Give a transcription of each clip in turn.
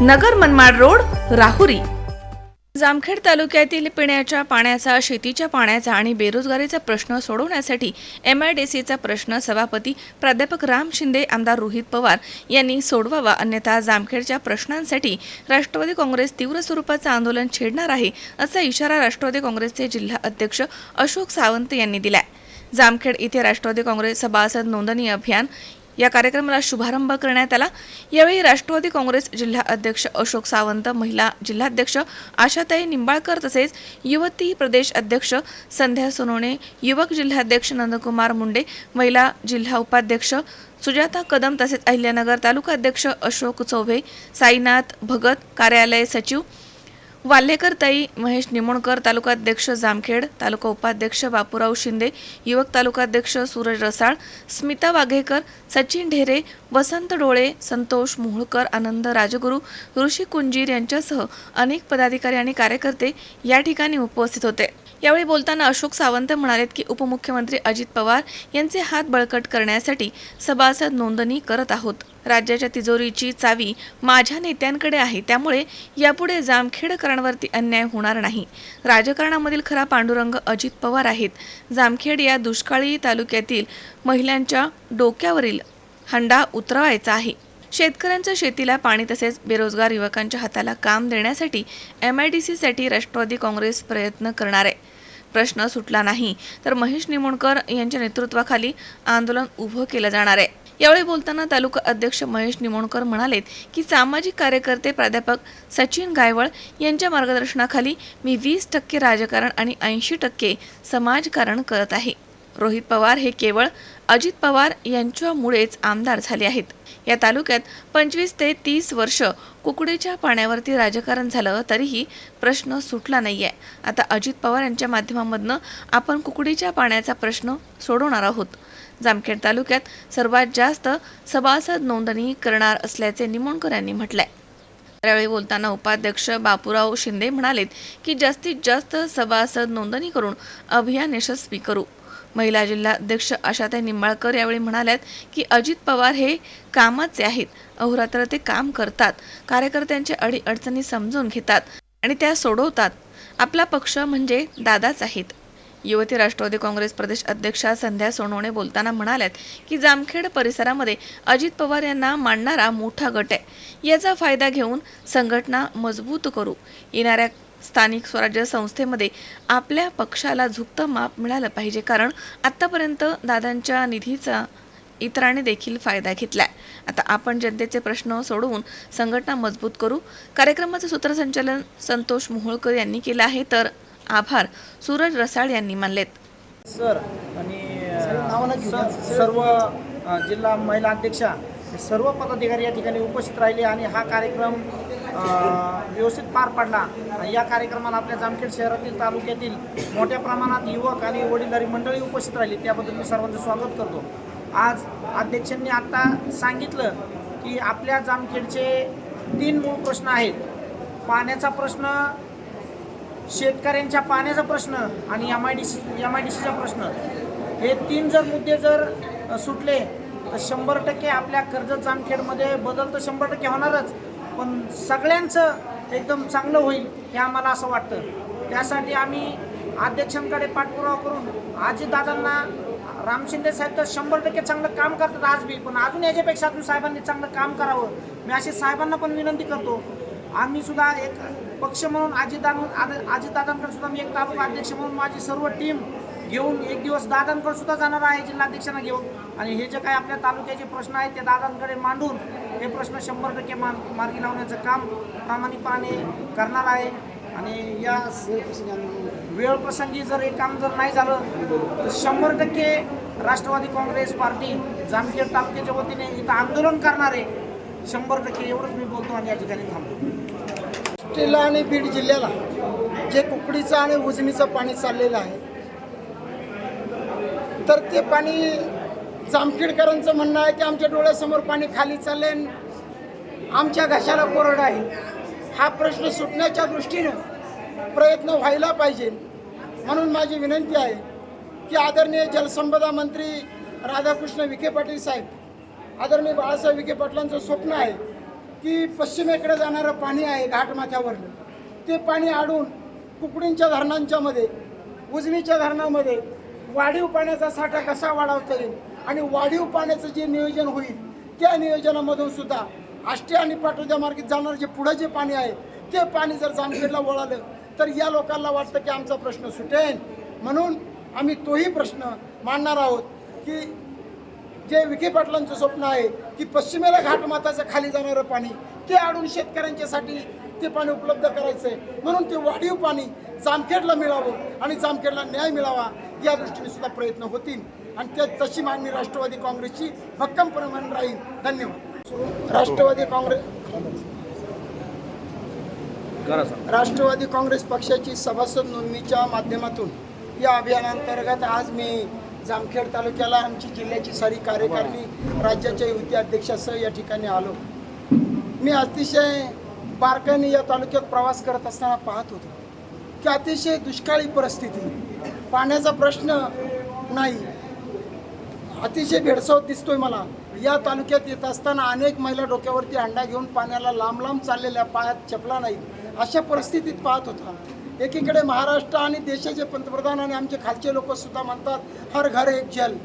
नगर Manmad road Rahuri. Jamkhed तालुक्यातील पिण्याच्या पाण्याचा शेतीच्या पाण्याचा आणि बेरोजगारीचा प्रश्न सोडवण्यासाठी एम आय डी सीचा प्रश्न सभापती प्राध्यापक राम शिंदे आमदार रोहित पवार यांनी सोडवावा. अन्यथा जामखेडच्या प्रश्नांसाठी राष्ट्रवादी काँग्रेस तीव्र स्वरूपाचं आंदोलन छेडणार आहे असा इशारा राष्ट्रवादी काँग्रेसचे जिल्हा अध्यक्ष अशोक सावंत यांनी दिलाय. जामखेड इथे राष्ट्रवादी काँग्रेस सभासद नोंदणी अभियान या कार्यक्रमाला शुभारंभ करण्यात आला. यावेळी राष्ट्रवादी काँग्रेस जिल्हा अध्यक्ष अशोक सावंत महिला जिल्हाध्यक्ष आशाताई निंबाळकर तसेच युवती प्रदेश अध्यक्ष संध्या सोनवणे युवक जिल्हाध्यक्ष नंदकुमार मुंडे महिला जिल्हा उपाध्यक्ष सुजाता कदम तसेच अहिल्यानगर तालुका अध्यक्ष अशोक चौभे साईनाथ भगत कार्यालय सचिव वाल्हेकर ताई महेश निमोणकर तालुकाध्यक्ष जामखेड तालुका उपाध्यक्ष बापूराव शिंदे युवक तालुकाध्यक्ष सूरज रसाळ स्मिता वाघेकर सचिन ढेरे वसंत डोळे संतोष मोहोळकर आनंद राजगुरू ऋषी कुंजीर यांच्यासह अनेक पदाधिकारी आणि कार्यकर्ते या ठिकाणी उपस्थित होते. यावेळी बोलताना अशोक सावंत म्हणालेत की उपमुख्यमंत्री अजित पवार यांचे हात बळकट करण्यासाठी सभासद नोंदणी करत आहोत. राज्याच्या तिजोरीची चावी माझ्या नेत्यांकडे आहे त्यामुळे यापुढे जामखेडकरांवरती अन्याय होणार नाही. राजकारणामधील खरा पांडुरंग अजित पवार आहेत. जामखेड या दुष्काळी तालुक्यातील महिलांच्या डोक्यावरील हंडा उतरवायचा आहे. शेतकऱ्यांच्या शेतीला पाणी तसेच बेरोजगार युवकांच्या हाताला काम देण्यासाठी एम आय डी सीसाठी राष्ट्रवादी काँग्रेस प्रयत्न करणार. आहे प्रश्न सुटला नाही तर महेश निमोणकर यांच्या नेतृत्वाखाली आंदोलन उभं केलं जाणार आहे. यावेळी बोलताना तालुका अध्यक्ष महेश निमोणकर म्हणालेत की सामाजिक कार्यकर्ते प्राध्यापक सचिन गायवळ यांच्या मार्गदर्शनाखाली मी वीस टक्के राजकारण आणि ऐंशी टक्के समाजकारण करत आहे. रोहित पवार हे केवळ अजित पवार यांच्यामुळेच आमदार झाले आहेत. या तालुक्यात पंचवीस ते तीस वर्ष कुकडीच्या पाण्यावरती राजकारण झालं तरीही प्रश्न सुटला नाही आहे आता अजित पवार यांच्या माध्यमामधनं आपण कुकडीच्या पाण्याचा प्रश्न सोडवणार आहोत. जामखेड तालुक्यात सर्वात जास्त सभासद नोंदणी करणार असल्याचे निमोणकर यांनी म्हटलंय. त्यावेळी बोलताना उपाध्यक्ष बापूराव शिंदे म्हणालेत की जास्तीत जास्त सभासद नोंदणी करून अभियान यशस्वी करू. महिला जिल्हाध्यक्ष आशाताई निंबाळकर यावेळी म्हणाल्यात की अजित पवार हे कामाचे आहेत. अहोरात्र ते काम करतात. कार्यकर्त्यांच्या अडीअडचणी समजून घेतात आणि त्या सोडवतात. आपला पक्ष म्हणजे दादाच आहेत. युवती राष्ट्रवादी काँग्रेस प्रदेश अध्यक्षा संध्या सोनवणे बोलताना म्हणाल्यात की जामखेड परिसरामध्ये अजित पवार यांना मांडणारा मोठा गट आहे. याचा फायदा घेऊन संघटना मजबूत करू. येणाऱ्या स्थानिक स्वराज्य संस्थेमध्ये आपल्या पक्षाला झुकतं माप मिळालं पाहिजे कारण आत्तापर्यंत दादांच्या निधीचा इतरांनी देखील फायदा घेतलाय. आता आपण जनतेचे प्रश्न सोडवून संघटना मजबूत करू. कार्यक्रमाचं सूत्रसंचालन संतोष मोहोळकर यांनी केलं आहे तर आभार सूरज रसाळ यांनी मानलेत. सर आणि सर्व जिल्हा महिला अध्यक्षा सर्व पदाधिकारी या ठिकाणी उपस्थित राहिले आणि हा कार्यक्रम व्यवस्थित पार पडला. या कार्यक्रमाला आपल्या जामखेड शहरातील तालुक्यातील मोठ्या प्रमाणात युवक आणि वडीलधारी मंडळी उपस्थित राहिली. त्याबद्दल मी सर्वांचं स्वागत करतो. आज अध्यक्षांनी आत्ता सांगितलं की आपल्या जामखेडचे तीन मूळ प्रश्न आहेत. पाण्याचा प्रश्न शेतकऱ्यांच्या पाण्याचा प्रश्न आणि M I D C M I D सीचा प्रश्न. हे तीन जर मुद्दे जर सुटले तर शंभर टक्के आपल्या कर्जत जामखेडमध्ये बदल तर शंभर टक्के होणारच. पण सगळ्यांचं एकदम चांगलं होईल हे आम्हाला असं वाटतं. त्यासाठी आम्ही अध्यक्षांकडे पाठपुरावा करून आजीदादांना राम शिंदे साहेब तर शंभर टक्के चांगलं काम करतात आज बी पण अजून याच्यापेक्षा अजून साहेबांनी चांगलं काम करावं. मी अशी साहेबांना पण विनंती करतो. आम्ही सुद्धा एक पक्ष म्हणून अजितदादा आजीदादांकडे सुद्धा मी एक तालुका अध्यक्ष म्हणून माझी सर्व टीम घेऊन एक दिवस दादांकडे सुद्धा जाणार आहे जिल्हाध्यक्षांना घेऊन. आणि हे जे काही आपल्या तालुक्याचे प्रश्न आहेत ते दादांकडे मांडून हे प्रश्न शंभर टक्के मा मार्गी लावण्याचं काम प्रामाणिकपणे करणार आहे. आणि या वेळ प्रसंगी जर हे काम जर नाही झालं तर शंभर टक्के राष्ट्रवादी काँग्रेस पार्टी जामखेड तालुक्याच्या वतीने इथं आंदोलन करणार आहे शंभर टक्के एवढंच मी बोलतो आणि या ठिकाणी थांबतो. आणि बीड जिल्ह्याला जे कुकडीचं आणि उजनीचं पाणी चाललेलं आहे तर ते पाणी जामखेडकरांचं म्हणणं आहे की आमच्या डोळ्यासमोर पाणी खाली चालेल. आमच्या घशाला कोरड आहे. हा प्रश्न सुटण्याच्या दृष्टीनं प्रयत्न व्हायला पाहिजे. म्हणून माझी विनंती आहे की आदरणीय जलसंपदा मंत्री राधाकृष्ण विखे पाटील साहेब आदरणीय बाळासाहेब विखे पाटलांचं स्वप्न आहे की पश्चिमेकडे जाणारं पाणी आहे घाटमाथ्यावरनं ते पाणी आडून कुकडींच्या धरणांच्यामध्ये उजनीच्या धरणामध्ये वाढीव पाण्याचा साठा कसा वाढवता येईल आणि वाढीव पाण्याचं जे नियोजन होईल त्या नियोजनामधून सुद्धा आष्टे आणि पाटोद्या मार्गे जाणारं जे पुढं जे पाणी आहे ते पाणी जर जामखेडला वळालं तर या लोकांना वाटतं की आमचा प्रश्न सुटेल. म्हणून आम्ही तोही प्रश्न मांडणार आहोत की जे विखे पाटलांचं स्वप्न आहे की पश्चिमेला घाटमाताचं खाली जाणारं पाणी ते आडून शेतकऱ्यांच्यासाठी ते पाणी उपलब्ध करायचं आहे म्हणून ते वाढीव पाणी जामखेडला मिळावं आणि जामखेडला न्याय मिळावा या दृष्टीने सुद्धा प्रयत्न होतील. आणि ते तशी मागणी राष्ट्रवादी काँग्रेसची भक्कमपणे राहील. धन्यवाद. राष्ट्रवादी काँग्रेस राष्ट्रवादी काँग्रेस पक्षाची सभासद नोंदणीच्या माध्यमातून या अभियानांतर्गत आज मी जामखेड तालुक्याला आमची जिल्ह्याची सारी कार्यकारिणी राज्याच्या युती अध्यक्षासह या ठिकाणी आलो. मी अतिशय बारकाईने या तालुक्यात प्रवास करत असताना पाहत होतो. की अतिशय दुष्काळी परिस्थिती. पाण्याचा प्रश्न नाही. अतिशय भेडसावत दिसतोय मला. या तालुक्यात येत असताना अनेक महिला डोक्यावरती अंडा घेऊन पाण्याला लांब लांब चाललेल्या पायात चपला नाही अशा परिस्थितीत पाहत होता. एकीकडे महाराष्ट्र आणि देशाचे पंतप्रधान आणि आमचे खालचे लोक सुद्धा म्हणतात हर घर एक जल.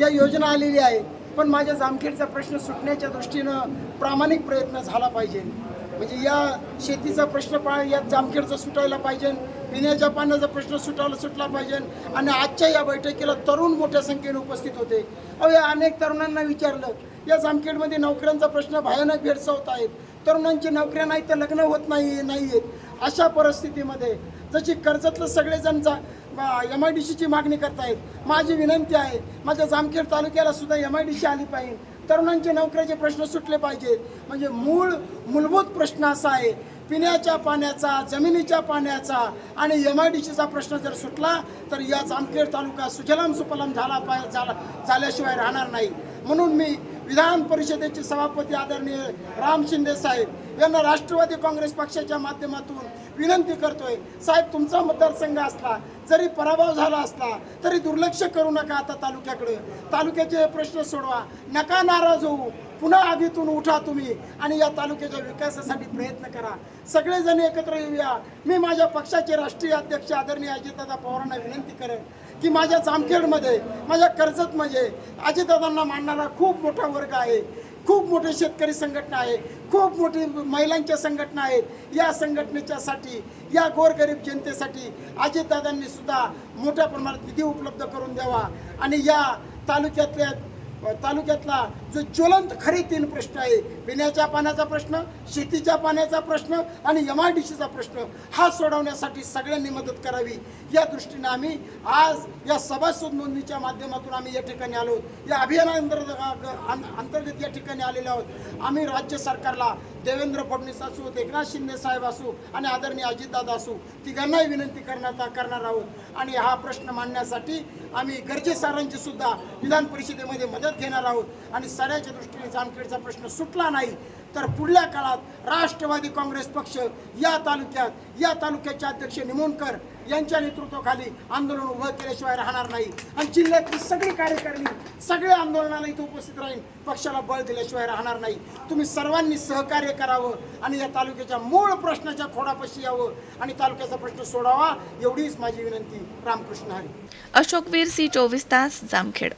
या योजना आलेली आहे. पण माझ्या जामखेडचा प्रश्न सुटण्याच्या दृष्टीनं प्रामाणिक प्रयत्न झाला पाहिजे. म्हणजे या शेतीचा प्रश्न पा या जामखेडचा सुटायला पाहिजे पिण्याच्या पाण्याचा प्रश्न सुटायला सुटला पाहिजे. आणि आजच्या या बैठकीला तरुण मोठ्या संख्येने उपस्थित होते. अहो या अनेक तरुणांना विचारलं या जामखेडमध्ये नोकऱ्यांचा प्रश्न भयानक भेडसावत आहेत. तरुणांची नोकऱ्या नाही तर लग्न होत नाही नाही आहेत अशा परिस्थितीमध्ये जशी कर्जतलं सगळेजण जा एम आय डी सीची मागणी करतायत माझी विनंती आहे माझ्या जामखेड तालुक्याला सुद्धा एम आय डी सी आली पाहिजे. तरुणांचे नोकऱ्याचे प्रश्न सुटले पाहिजेत म्हणजे मूळ मूलभूत प्रश्न असा आहे पिण्याच्या पाण्याचा जमिनीच्या पाण्याचा आणि एम आय डी सीचा प्रश्न जर सुटला तर या जामखेड तालुका सुजलाम सुफलाम झाला पा झाला झाल्याशिवाय राहणार नाही. म्हणून मी विधान परिषदेचे सभापती आदरणीय राम शिंदे साहेब यांना राष्ट्रवादी काँग्रेस पक्षाच्या माध्यमातून विनंती करतोय. साहेब तुमचा मतदारसंघ असला जरी पराभव झाला असला तरी दुर्लक्ष करू नका आता तालुक्याकडे. तालुक्याचे प्रश्न सोडवा. नका नाराज होऊ. पुन्हा आगीतून उठा तुम्ही आणि या तालुक्याच्या विकासासाठी प्रयत्न करा. सगळेजण एकत्र येऊया. मी माझ्या पक्षाचे राष्ट्रीय अध्यक्ष आदरणीय अजितदादा पवारांना विनंती करेन की माझ्या जामखेडमध्ये माझ्या कर्जतमध्ये अजितदादांना मानणारा खूप मोठा वर्ग आहे. खूप मोठे शेतकरी संघटना आहे. खूप मोठी महिलांच्या संघटना आहेत. या संघटनेच्यासाठी या गोरगरीब जनतेसाठी अजितदादांनी सुद्धा मोठ्या प्रमाणात निधी उपलब्ध करून द्यावा. आणि या तालुक्यातल्या तालुक्यातला जो ज्वलंत खरे तीन प्रश्न आहे पिण्याच्या पाण्याचा प्रश्न शेतीच्या पाण्याचा प्रश्न आणि एम आय डी सीचा प्रश्न हा सोडवण्यासाठी सगळ्यांनी मदत करावी. या दृष्टीने आम्ही आज या सभासद नोंदणीच्या माध्यमातून आम्ही या ठिकाणी आलो या अभियानांतर्गत अंतर्गत या ठिकाणी आलेले आहोत. आम्ही राज्य सरकारला देवेंद्र फडणवीस असू एकनाथ शिंदे साहेब असू आणि आदरणीय अजितदादा असू तिघांनाही विनंती करण्यात करणार आहोत. आणि हा प्रश्न मांडण्यासाठी आम्ही गरजेसारांची सुद्धा विधान परिषदेमध्ये मदत घेणार आहोत. आणि सगळ्याच्या दृष्टीने जामखेडचा प्रश्न सुटला नाही तर पुढल्या काळात राष्ट्रवादी काँग्रेस पक्ष या तालुक्यात या तालुक्याचे अध्यक्ष निमोणकर यांच्या नेतृत्वाखाली आंदोलन उभं केल्याशिवाय राहणार नाही. आणि जिल्ह्यातली सगळी कार्यकारिणी सगळ्या आंदोलनाला इथं उपस्थित राहील पक्षाला बळ दिल्याशिवाय राहणार नाही. तुम्ही सर्वांनी सहकार्य करावं आणि या तालुक्याच्या मूळ प्रश्नाच्या खोडापाशी यावं आणि तालुक्याचा प्रश्न सोडावा एवढीच माझी विनंती. रामकृष्ण हरी. अशोकवीर सी चोवीस तास जामखेड.